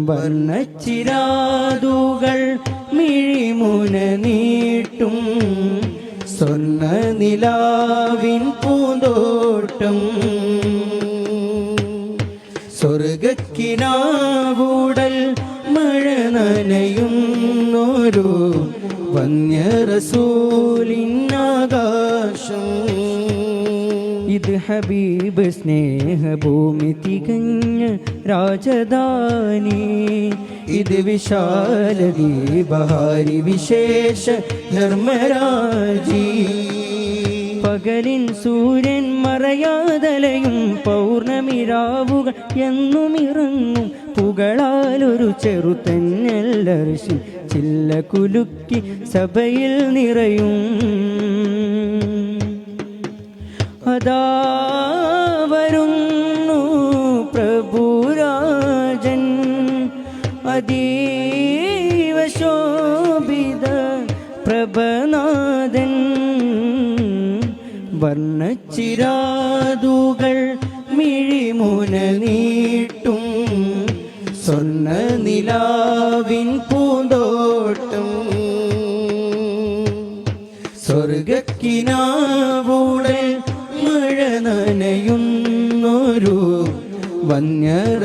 വർണച്ചിരാതുകൾ മിഴിമുന നീട്ടും. സ്വർണ നിലാവിൻ പൂന്തോട്ടം. സ്വർഗക്കിനാവൂടൽ മഴ നനയുന്നൊരു വന്യറസൂലിനാകാശം ഇത് ഹബീബ് സ്നേഹഭൂമി തികഞ്ഞ രാജധാനി. ഇത് വിശാല ബഹാരി വിശേഷ ധർമ്മരാജി. പകലിൻ സൂര്യൻ മറയാതലയും പൗർണമിരാവുകൾ എന്നും ഇറങ്ങും പുകളാലൊരു ചെറുതന്നെല്ലർശി ചില്ല കുലുക്കി സഭയിൽ നിറയും. വരുന്നു പ്രഭുരാജൻ അതീവ പ്രഭനാഥൻ. വർണച്ചിരാതുകൾ മിഴിമുന നീട്ടും. സ്വർണ നിലാവിൻ നനയുന്നൊരു വന്യറസൂലിനാകാശം